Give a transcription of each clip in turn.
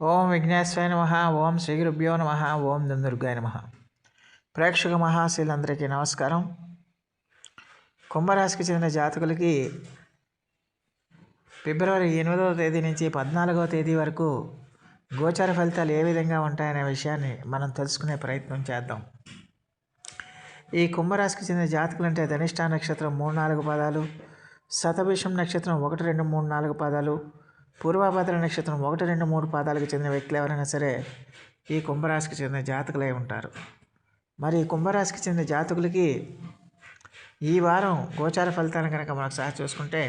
ఓం విఘ్నేశ్వరాయ నమ ఓం శ్రీ గురుభ్యో నమ ఓం దుర్గాయ నమ. ప్రేక్షక మహాశీలందరికీ నమస్కారం. కుంభరాశికి చెందిన జాతకులకి ఫిబ్రవరి ఎనిమిదవ తేదీ నుంచి పద్నాలుగవ తేదీ వరకు గోచార ఫలితాలు ఏ విధంగా ఉంటాయనే విషయాన్ని మనం తెలుసుకునే ప్రయత్నం చేద్దాం. ఈ కుంభరాశికి చెందిన జాతకులు అంటే ధనిష్ట నక్షత్రం మూడు నాలుగు పదాలు శతభిషం నక్షత్రం ఒకటి రెండు మూడు నాలుగు పదాలు పూర్వభద్ర నక్షత్రం ఒకటి రెండు మూడు పాదాలకు చెందిన వ్యక్తులు ఎవరైనా సరే ఈ కుంభరాశికి చెందిన జాతకులై ఉంటారు. మరి కుంభరాశికి చెందిన జాతకులకి ఈ వారం గోచార ఫలితాలను కనుక మనకు ఒకసారి చూసుకుంటే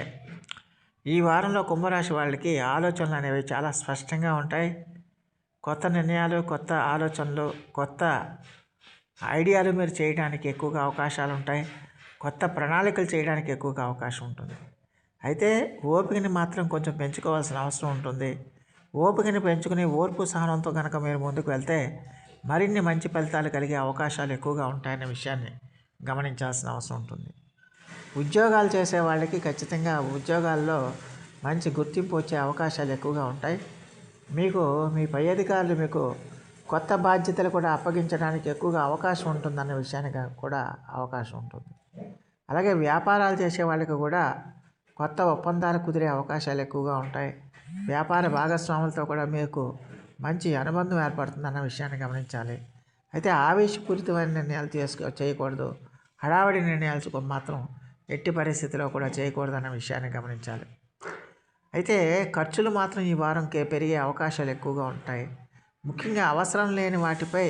ఈ వారంలో కుంభరాశి వాళ్ళకి ఆలోచనలు అనేవి చాలా స్పష్టంగా ఉంటాయి. కొత్త నిర్ణయాలు కొత్త ఆలోచనలు కొత్త ఐడియాలు మీరు చేయడానికి ఎక్కువగా అవకాశాలు ఉంటాయి. కొత్త ప్రణాళికలు చేయడానికి ఎక్కువగా అవకాశం ఉంటుంది. అయితే ఓపికని మాత్రం కొంచెం పెంచుకోవాల్సిన అవసరం ఉంటుంది. ఓపికని పెంచుకుని ఓర్పు సహనంతో కనుక మీరు ముందుకు వెళ్తే మరిన్ని మంచి ఫలితాలు కలిగే అవకాశాలు ఎక్కువగా ఉంటాయనే విషయాన్ని గమనించాల్సిన అవసరం ఉంటుంది. ఉద్యోగాలు చేసే వాళ్ళకి ఖచ్చితంగా ఉద్యోగాల్లో మంచి గుర్తింపు వచ్చే అవకాశాలు ఎక్కువగా ఉంటాయి. మీకు మీ పై అధికారులు మీకు కొత్త బాధ్యతలు కూడా అప్పగించడానికి ఎక్కువగా అవకాశం ఉంటుందన్న విషయానికి కూడా అవకాశం ఉంటుంది. అలాగే వ్యాపారాలు చేసే వాళ్ళకి కూడా కొత్త ఒప్పందాలు కుదిరే అవకాశాలు ఎక్కువగా ఉంటాయి. వ్యాపార భాగస్వాములతో కూడా మీకు మంచి అనుబంధం ఏర్పడుతుందన్న విషయాన్ని గమనించాలి. అయితే ఆవేశపూరితమైన నిర్ణయాలు తీసుకో చేయకూడదు. హడావడి నిర్ణయాలు మాత్రం ఎట్టి పరిస్థితిలో కూడా చేయకూడదన్న విషయాన్ని గమనించాలి. అయితే ఖర్చులు మాత్రం ఈ వారం పెరిగే అవకాశాలు ఎక్కువగా ఉంటాయి. ముఖ్యంగా అవసరం లేని వాటిపై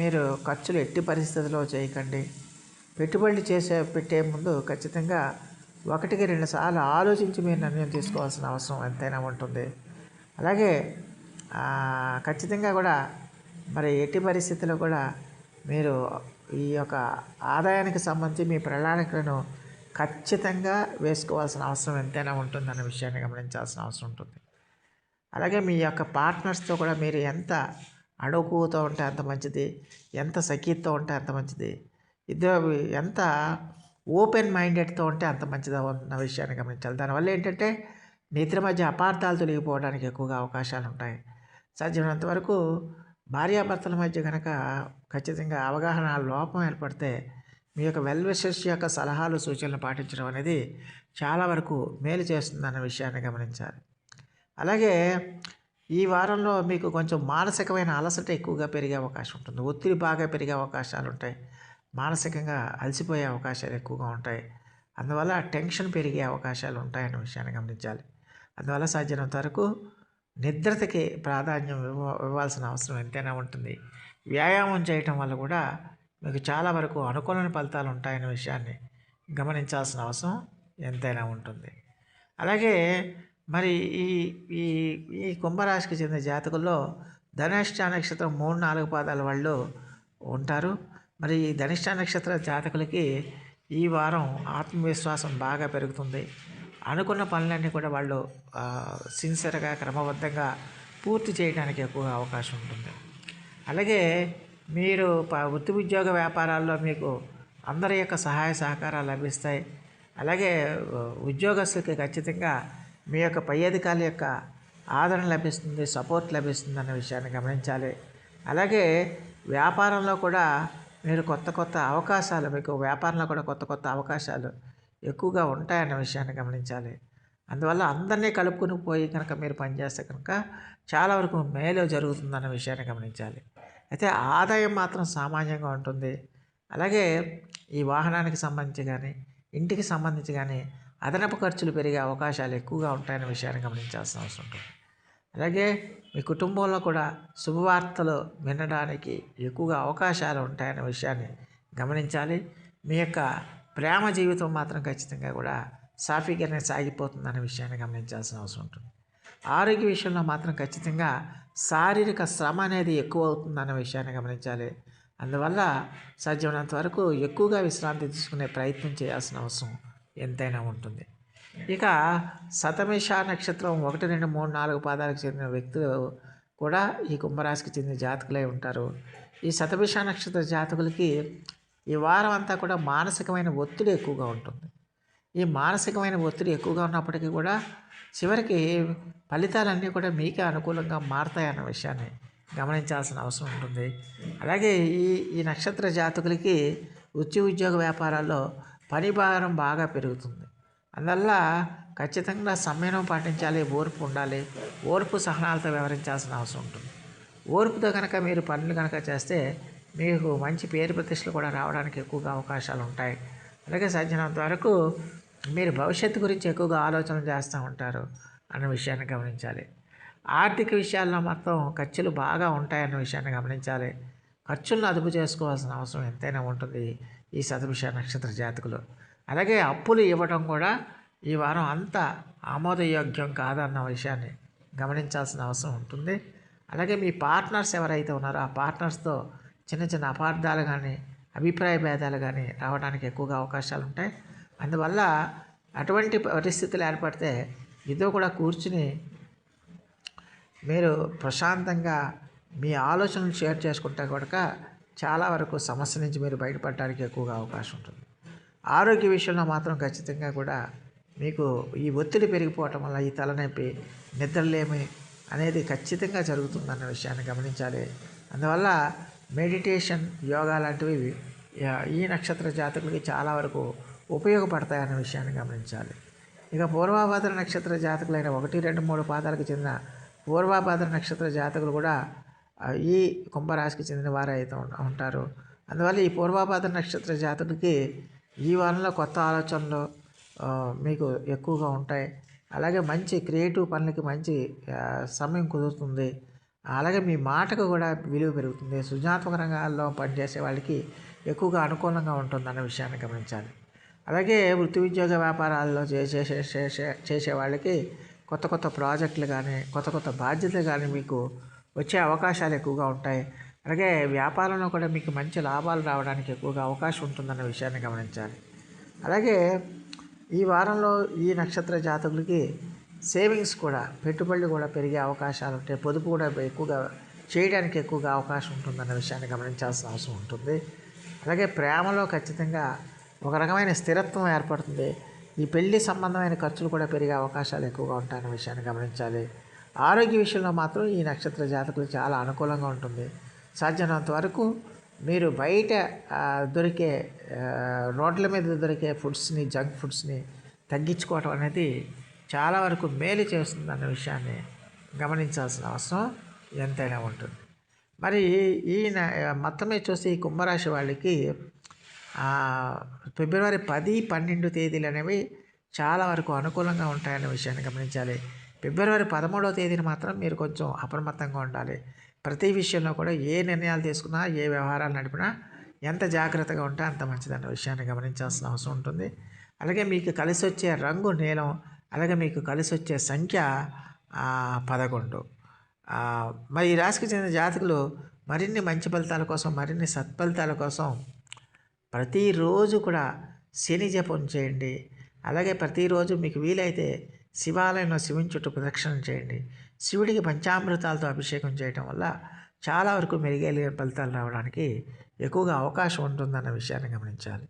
మీరు ఖర్చులు ఎట్టి పరిస్థితిలో చేయకండి. పెట్టుబడులు చేసే పెట్టే ముందు ఖచ్చితంగా ఒకటికి రెండు సార్లు ఆలోచించి మీరు నిర్ణయం తీసుకోవాల్సిన అవసరం ఎంతైనా ఉంటుంది. అలాగే ఖచ్చితంగా కూడా మరి ఎట్టి పరిస్థితుల్లో కూడా మీరు ఈ యొక్క ఆదాయానికి సంబంధించి మీ ప్రణాళికలను ఖచ్చితంగా వేసుకోవాల్సిన అవసరం ఎంతైనా ఉంటుందన్న విషయాన్ని గమనించాల్సిన అవసరం ఉంటుంది. అలాగే మీ యొక్క పార్ట్నర్స్తో కూడా మీరు ఎంత అడుగుతూ ఉంటే అంత మంచిది ఎంత సఖీతో ఉంటే అంత మంచిది ఇద్దరు ఎంత ఓపెన్ మైండెడ్తో ఉంటే అంత మంచిది అన్న విషయాన్ని గమనించాలి. దానివల్ల ఏంటంటే నిద్ర మధ్య అపార్థాలు తొలగిపోవడానికి ఎక్కువగా అవకాశాలు ఉంటాయి. సాధ్యమైనంత వరకు భార్యాభర్తల మధ్య కనుక ఖచ్చితంగా అవగాహన లోపం ఏర్పడితే మీ యొక్క వెల్విషెస్ యొక్క సలహాలు సూచనలు పాటించడం అనేది చాలా వరకు మేలు చేస్తుందన్న విషయాన్ని గమనించాలి. అలాగే ఈ వారంలో మీకు కొంచెం మానసికమైన అలసట ఎక్కువగా పెరిగే అవకాశం ఉంటుంది. ఒత్తిడి బాగా పెరిగే అవకాశాలు ఉంటాయి. మానసికంగా అలసిపోయే అవకాశాలు ఎక్కువగా ఉంటాయి. అందువల్ల టెన్షన్ పెరిగే అవకాశాలు ఉంటాయన్న విషయాన్ని గమనించాలి. అందువల్ల సాధ్యమైనంత వరకు నిద్రతకి ప్రాధాన్యం ఇవ్వ ఇవ్వాల్సిన అవసరం ఎంతైనా ఉంటుంది. వ్యాయామం చేయటం వల్ల కూడా మీకు చాలా వరకు అనుకూలమైన ఫలితాలు ఉంటాయనే విషయాన్ని గమనించాల్సిన అవసరం ఎంతైనా ఉంటుంది. అలాగే మరి ఈ ఈ ఈ కుంభరాశికి చెందిన జాతకుల్లో ధనిష్ట నక్షత్రం మూడు నాలుగు పాదాల వాళ్ళు ఉంటారు. మరి ఈ ధనిష్ట నక్షత్ర జాతకులకి ఈ వారం ఆత్మవిశ్వాసం బాగా పెరుగుతుంది. అనుకున్న పనులన్నీ కూడా వాళ్ళు సిన్సియర్గా క్రమబద్ధంగా పూర్తి చేయడానికి ఎక్కువ అవకాశం ఉంటుంది. అలాగే మీరు వృత్తి ఉద్యోగ వ్యాపారాల్లో మీకు అందరి యొక్క సహాయ సహకారాలు లభిస్తాయి. అలాగే ఉద్యోగస్తులకి ఖచ్చితంగా మీ యొక్క పై అధికారుల యొక్క ఆదరణ లభిస్తుంది సపోర్ట్ లభిస్తుంది అన్న విషయాన్ని గమనించాలి. అలాగే వ్యాపారంలో కూడా మీరు కొత్త కొత్త అవకాశాలు మీకు వ్యాపారంలో కూడా కొత్త కొత్త అవకాశాలు ఎక్కువగా ఉంటాయన్న విషయాన్ని గమనించాలి. అందువల్ల అందరినీ కలుపుకుని పోయి కనుక మీరు పనిచేస్తే కనుక చాలా వరకు మేలు జరుగుతుందన్న విషయాన్ని గమనించాలి. అయితే ఆదాయం మాత్రం సామాన్యంగా ఉంటుంది. అలాగే ఈ వాహనానికి సంబంధించి కానీ ఇంటికి సంబంధించి కానీ అదనపు ఖర్చులు పెరిగే అవకాశాలు ఎక్కువగా ఉంటాయన్న విషయాన్ని గమనించాల్సిన అవసరం ఉంటుంది. అలాగే మీ కుటుంబంలో కూడా శుభవార్తలు వినడానికి ఎక్కువగా అవకాశాలు ఉంటాయనే విషయాన్ని గమనించాలి. మీ యొక్క ప్రేమ జీవితం మాత్రం ఖచ్చితంగా కూడా సాఫీగానే సాగిపోతుందనే విషయాన్ని గమనించాల్సిన అవసరం ఉంటుంది. ఆరోగ్య విషయంలో మాత్రం ఖచ్చితంగా శారీరక శ్రమ అనేది ఎక్కువ అవుతుందన్న విషయాన్ని గమనించాలి. అందువల్ల సాధ్యమైనంత వరకు ఎక్కువగా విశ్రాంతి తీసుకునే ప్రయత్నం చేయాల్సిన అవసరం ఎంతైనా ఉంటుంది. ఇక శతమిష నక్షత్రం ఒకటి రెండు మూడు నాలుగు పాదాలకు చెందిన వ్యక్తులు కూడా ఈ కుంభరాశికి చెందిన జాతకులై ఉంటారు. ఈ శతభిష నక్షత్ర జాతకులకి ఈ వారం అంతా కూడా మానసికమైన ఒత్తిడి ఎక్కువగా ఉంటుంది. ఈ మానసికమైన ఒత్తిడి ఎక్కువగా ఉన్నప్పటికీ కూడా చివరికి ఫలితాలన్నీ కూడా మీకే అనుకూలంగా మారతాయన్న విషయాన్ని గమనించాల్సిన అవసరం ఉంటుంది. అలాగే ఈ ఈ నక్షత్ర జాతకులకి వృత్తి ఉద్యోగ వ్యాపారాల్లో పని భారం బాగా పెరుగుతుంది. అందువల్ల ఖచ్చితంగా సంయమనం పాటించాలి ఓర్పు ఉండాలి. ఓర్పు సహనాలతో వ్యవహరించాల్సిన అవసరం ఉంటుంది. ఓర్పుతో కనుక మీరు పనులు కనుక చేస్తే మీకు మంచి పేరు ప్రతిష్టలు కూడా రావడానికి ఎక్కువగా అవకాశాలు ఉంటాయి. అలాగే సాధ్యమైనంత వరకు మీరు భవిష్యత్తు గురించి ఎక్కువగా ఆలోచన చేస్తూ ఉంటారు అన్న విషయాన్ని గమనించాలి. ఆర్థిక విషయాల్లో మొత్తం ఖర్చులు బాగా ఉంటాయన్న విషయాన్ని గమనించాలి. ఖర్చులను అదుపు చేసుకోవాల్సిన అవసరం ఎంతైనా ఉంటుంది ఈ శతభిష నక్షత్ర జాతకులు. అలాగే అప్పులు ఇవ్వడం కూడా ఈ వారం అంత ఆమోదయోగ్యం కాదన్న విషయాన్ని గమనించాల్సిన అవసరం ఉంటుంది. అలాగే మీ పార్ట్నర్స్ ఎవరైతే ఉన్నారో ఆ పార్ట్నర్స్తో చిన్న చిన్న అపార్థాలు కానీ అభిప్రాయ భేదాలు కానీ రావడానికి ఎక్కువగా అవకాశాలు ఉంటాయి. అందువల్ల అటువంటి పరిస్థితులు ఏర్పడితే ఇదో కూడా కూర్చుని మీరు ప్రశాంతంగా మీ ఆలోచనలు షేర్ చేసుకుంటే కనుక చాలా వరకు సమస్య నుంచి మీరు బయటపడడానికి ఎక్కువగా అవకాశం ఉంటుంది. ఆరోగ్య విషయంలో మాత్రం ఖచ్చితంగా కూడా మీకు ఈ ఒత్తిడి పెరిగిపోవటం వల్ల ఈ తలనొప్పి నిద్రలేమి అనేది ఖచ్చితంగా జరుగుతుందన్న విషయాన్ని గమనించాలి. అందువల్ల మెడిటేషన్ యోగా లాంటివి ఈ నక్షత్ర జాతకులకి చాలా వరకు ఉపయోగపడతాయన్న విషయాన్ని గమనించాలి. ఇక పూర్వాభాద్ర నక్షత్ర జాతకులైన ఒకటి రెండు మూడు పాదాలకు చెందిన పూర్వాభాద్ర నక్షత్ర జాతకులు కూడా ఈ కుంభరాశికి చెందిన వారైతే అయితే ఉంటారు. అందువల్ల ఈ పూర్వాభాద్ర నక్షత్ర జాతకుడికి ఈ వారంలో కొత్త ఆలోచనలు మీకు ఎక్కువగా ఉంటాయి. అలాగే మంచి క్రియేటివ్ పనులకి మంచి సమయం కుదురుతుంది. అలాగే మీ మాటకు కూడా విలువ పెరుగుతుంది. సృజనాత్మక రంగాల్లో పనిచేసే వాళ్ళకి ఎక్కువగా అనుకూలంగా ఉంటుంది అన్న విషయాన్ని గమనించాలి. అలాగే వృత్తి ఉద్యోగ వ్యాపారాల్లో చేసే చేసే చేసే వాళ్ళకి కొత్త కొత్త ప్రాజెక్టులు కానీ కొత్త కొత్త బాధ్యతలు కానీ మీకు వచ్చే అవకాశాలు ఎక్కువగా ఉంటాయి. అలాగే వ్యాపారంలో కూడా మీకు మంచి లాభాలు రావడానికి ఎక్కువగా అవకాశం ఉంటుందన్న విషయాన్ని గమనించాలి. అలాగే ఈ వారంలో ఈ నక్షత్ర జాతకులకి సేవింగ్స్ కూడా పెట్టుబడులు కూడా పెరిగే అవకాశాలు ఉంటాయి పొదుపు కూడా ఎక్కువగా చేయడానికి ఎక్కువగా అవకాశం ఉంటుందన్న విషయాన్ని గమనించాల్సిన అవసరం ఉంటుంది. అలాగే ప్రేమలో ఖచ్చితంగా ఒక రకమైన స్థిరత్వం ఏర్పడుతుంది. ఈ పెళ్ళి సంబంధమైన ఖర్చులు కూడా పెరిగే అవకాశాలు ఎక్కువగా ఉంటాయన్న విషయాన్ని గమనించాలి. ఆరోగ్య విషయంలో మాత్రం ఈ నక్షత్ర జాతకులు చాలా అనుకూలంగా ఉంటుంది. సాధ్యమైనంత వరకు మీరు బయట దొరికే రోడ్ల మీద దొరికే ఫుడ్స్ని జంక్ ఫుడ్స్ని తగ్గించుకోవటం అనేది చాలా వరకు మేలు చేస్తుంది అన్న విషయాన్ని గమనించాల్సిన అవసరం ఎంతైనా ఉంటుంది. మరి ఈయన మొత్తమే చూసి కుంభరాశి వాళ్ళకి ఫిబ్రవరి పది పన్నెండు తేదీలు అనేవి చాలా వరకు అనుకూలంగా ఉంటాయన్న విషయాన్ని గమనించాలి. ఫిబ్రవరి పదమూడవ తేదీన మాత్రం మీరు కొంచెం అప్రమత్తంగా ఉండాలి. ప్రతి విషయంలో కూడా ఏ నిర్ణయాలు తీసుకున్నా ఏ వ్యవహారాలు నడిపినా ఎంత జాగ్రత్తగా ఉంటే అంత మంచిదన్న విషయాన్ని గమనించాల్సిన అవసరం ఉంటుంది. అలాగే మీకు కలిసి వచ్చే రంగు నీలం అలాగే మీకు కలిసి వచ్చే సంఖ్య పదకొండు. మరి ఈ రాశికి చెందిన జాతకులు మరిన్ని మంచి ఫలితాల కోసం మరిన్ని సత్ఫలితాల కోసం ప్రతిరోజు కూడా శని జపం చేయండి. అలాగే ప్రతిరోజు మీకు వీలైతే శివాలయంలో శివుని చుట్టూ ప్రదక్షిణ చేయండి. శివుడికి పంచామృతాలతో అభిషేకం చేయటం వల్ల చాలా వరకు మెరుగైన ఫలితాలు రావడానికి ఎక్కువగా అవకాశం ఉంటుందన్న విషయాన్ని గమనించాలి.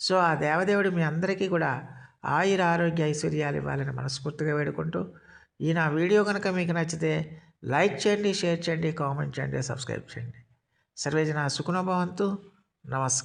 సో ఆ దేవదేవుడు మీ అందరికీ కూడా ఆయుర ఆరోగ్య ఐశ్వర్యాలు ఇవ్వాలని మనస్ఫూర్తిగా వేడుకుంటూ ఈ నా వీడియో కనుక మీకు నచ్చితే లైక్ చేయండి షేర్ చేయండి కామెంట్ చేయండి సబ్స్క్రైబ్ చేయండి. సర్వేజన సుఖనభవంతు నమస్కారం.